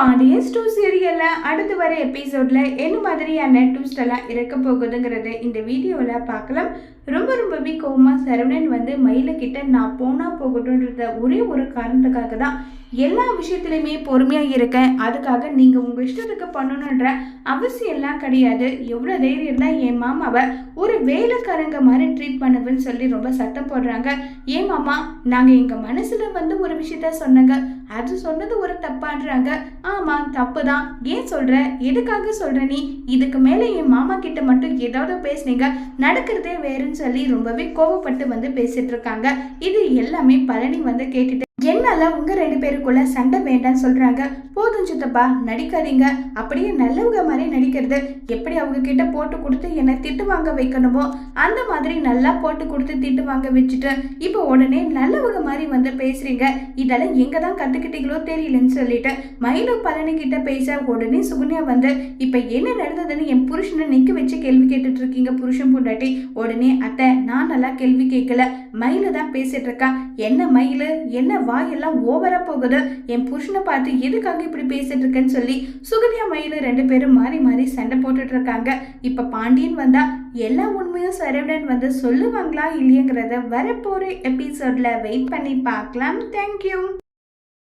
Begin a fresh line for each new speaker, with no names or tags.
பாண்டியஸ் two சீரியலில் அடுத்து வர எபிசோடில் என்ன மாதிரியான ட்விஸ்ட் எல்லாம் இருக்க போகுதுங்கிறத இந்த வீடியோவில் பார்க்கலாம். ரொம்ப ரொம்பவே கோமா சரவணன் வந்து மயிலுக்கிட்ட நான் போனால் போகட்டும்ன்றத ஒரே ஒரு காரணத்துக்காக தான் எல்லா விஷயத்துலையுமே பொறுமையாக இருக்கேன். அதுக்காக நீங்கள் உங்கள் இஷ்டத்துக்கு பண்ணணுன்ற அவசியம்லாம் கிடையாது. எவ்வளோ தைரியம் இருந்தால் என் மாமாவை ஒரு வேலைக்காரங்க மாதிரி ட்ரீட் பண்ணுவேன்னு சொல்லி ரொம்ப சத்தம் போடுறாங்க. ஏன் மாமா நாங்கள் எங்கள் மனசில் வந்து ஒரு விஷயத்த சொன்னாங்க. அது சொன்னது ஒரு தப்பான்றாங்க. ஆமாம் தப்பு தான் ஏன் சொல்கிற எதுக்காக சொல்கிற நீ? இதுக்கு மேலே என் மாமா கிட்ட மட்டும் ஏதாவது பேசுனீங்க. நடக்கிறதே வேறுன்னு சொல்லி ரொம்பவே கோவப்பட்டு வந்து பேசிகிட்ருக்காங்க இருக்காங்க. இது எல்லாமே பழனி வந்து கேட்டுட்டு என்னால உங்க ரெண்டு பேருக்குள்ள சண்டை வேண்டாம்னு சொல்றாங்க. போதும் சித்தப்பா நடிக்காதீங்க. அப்படியே நல்லவங்க மாதிரி நடிக்கிறது எப்படி அவங்க கிட்ட போட்டு கொடுத்து என்னை திட்டு வாங்க வைக்கணுமோ அந்த மாதிரி நல்லா போட்டு கொடுத்து திட்டு வாங்க வச்சுட்டு இப்போ உடனே நல்லவங்க மாதிரி வந்து பேசுறீங்க. இதெல்லாம் எங்க தான் கத்துக்கிட்டீங்களோ தெரியலன்னு சொல்லிட்டு மயிலு பழனி கிட்ட பேச உடனே சுகுனியா வந்து இப்போ என்ன நடந்ததுன்னு என் புருஷனை நிக்க வச்சு கேள்வி கேட்டுட்டு இருக்கீங்க புருஷன் பொண்டாட்டி? உடனே அத்தை நான் நல்லா கேள்வி கேட்கல. மயிலு தான் பேசிட்டு இருக்கா. என்ன மயிலு? என்ன வாயெல்லாம் ஓவரா போகுது. என் புருஷனை பார்த்து எதுக்காக இப்படி பேசிட்டு இருக்கேன்னு சொல்லி சுகன்யா மயிலு ரெண்டு பேரும் மாறி மாறி சண்டை போட்டுட்டு இருக்காங்க. இப்ப பாண்டியன் வந்தா எல்லா உண்மையும் சரவணன் வந்து சொல்லுவாங்களா இல்லையங்கிறத வரப்போற எபிசோட்ல வெயிட் பண்ணி பார்க்கலாம். தேங்க்யூ